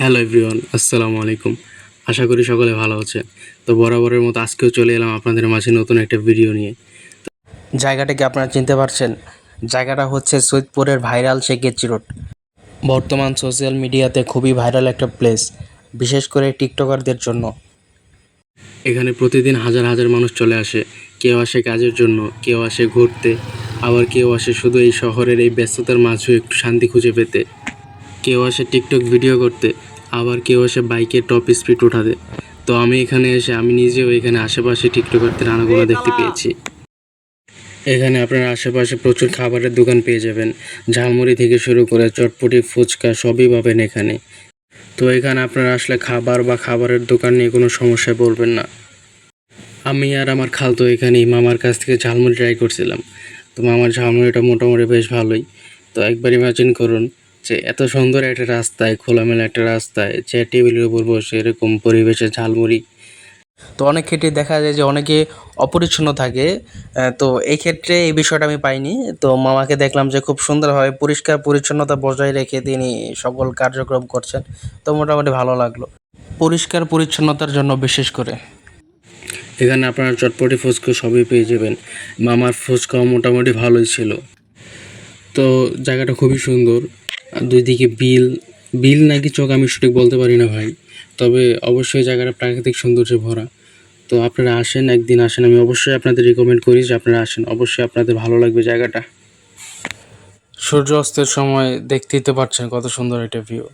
Hello everyone, আসসালামু আলাইকুম। আশা করি সকলে ভালো আছে তো বরাবরের মতো আজকেও চলে এলাম আপনাদের মাঝে নতুন একটা ভিডিও নিয়ে। জায়গাটাকে আপনারা চিনতে পারছেন? জায়গাটা হচ্ছে সৈয়দপুরের ভাইরাল শেখেচি রোড। বর্তমান সোশ্যাল মিডিয়াতে খুবই ভাইরাল একটা প্লেস, বিশেষ করে টিকটকারদের জন্য। এখানে প্রতিদিন হাজার হাজার মানুষ চলে আসে। কেউ আসে কাজের জন্য, কেউ আসে ঘুরতে, আবার কেউ আসে শুধু এই শহরের এই ব্যস্ততার মাঝেও একটু শান্তি খুঁজে পেতে। কেউ আসে টিকটক ভিডিও করতে আবার কেউ আসে বাইকের টপ স্পিড ওঠাতে তো আমি এখানে এসে আমি নিজেও এখানে আশেপাশে টিকটকারদের আনাগোনা দেখতে পেয়েছি। এখানে আপনার আশেপাশে প্রচুর খাবারের দোকান পেয়ে যাবেন। ঝালমুড়ি থেকে শুরু করে চটপটি ফুচকা সবই পাবেন এখানে। তো এখানে আপনারা আসলে খাবার বা খাবারের দোকান নিয়ে কোনো সমস্যায় পড়বেন না। আমি আর আমার খালতো এখানেই মামার কাছ থেকে ঝালমুড়ি ট্রাই করছিলাম। তো মামার ঝালমুড়িটা মোটামুটি বেশ ভালোই। তো একবার ইমাজিন করুন যে এত সুন্দর একটা রাস্তায় খোলামেলা একটা রাস্তায় যে টেবিলের উপর বসে এরকম পরিবেশে ঝালমুড়ি। তো অনেক ক্ষেত্রে দেখা যায় যে অনেকে অপরিচ্ছন্ন থাকে। তো এই ক্ষেত্রে এই বিষয়টা আমি পাইনি। তো মামাকে দেখলাম যে খুব সুন্দরভাবে পরিষ্কার পরিচ্ছন্নতা বজায় রেখে তিনি সকল কার্যক্রম করছেন। তো মোটামুটি ভালো লাগল। পরিষ্কার পরিচ্ছন্নতার জন্য বিশেষ করে। এখানে আপনারা চটপটি ফুচকা সবই পেয়ে যাবেন। মামার ফুচকাও মোটামুটি ভালোই ছিল। তো জায়গাটা খুবই সুন্দর। আর দুই দিকে বিল বিল নাকি চোখ আমি সঠিক বলতে পারি না ভাই। তবে অবশ্যই জায়গাটা প্রাকৃতিক সৌন্দর্যে ভরা। তো আপনারা আসেন, একদিন আসেন। আমি অবশ্যই আপনাদের রিকমেন্ড করি যে আপনারা আসেন। অবশ্যই আপনাদের ভালো লাগবে জায়গাটা। সূর্য অস্তের সময় দেখতেই তো পারছেন কত সুন্দর এটা ভিউ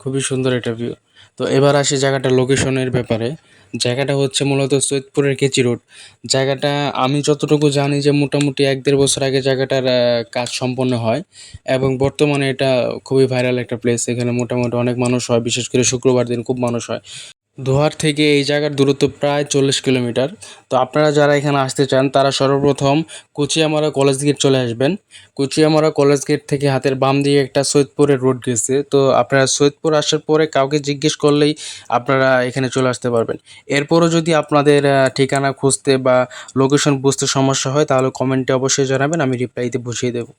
খুবই সুন্দর এটা ভিউ তো এবার আসি জায়গাটা লোকেশনের ব্যাপারে। জায়গাটা হচ্ছে মূলত সৈয়দপুরের কেচি রোড। জায়গাটা আমি যতটুকু জানি যে মোটামুটি এক দেড় বছর আগে জায়গাটার কাজ সম্পন্ন হয় এবং বর্তমানে এটা খুবই ভাইরাল একটা প্লেস এখানে মোটামুটি অনেক মানুষ হয়, বিশেষ করে শুক্রবার দিন খুব মানুষ হয়। দোহার থেকে এই জায়গার দূরত্ব প্রায় চল্লিশ কিলোমিটার। তো আপনারা যারা এখানে আসতে চান, তারা সর্বপ্রথম কুচিয়ামারা কলেজ গেট চলে আসবেন। কুচিয়ামারা কলেজ গেট থেকে হাতের বাম দিয়ে একটা সৈয়দপুরের রোড গেছে। তো আপনারা সৈয়দপুর আসার পরে কাউকে জিজ্ঞেস করলেই আপনারা এখানে চলে আসতে পারবেন। এরপরও যদি আপনাদের ঠিকানা খুঁজতে বা লোকেশন বুঝতে সমস্যা হয়, তাহলে কমেন্টে অবশ্যই জানাবেন, আমি রিপ্লাইতে বুঝিয়ে দেবো।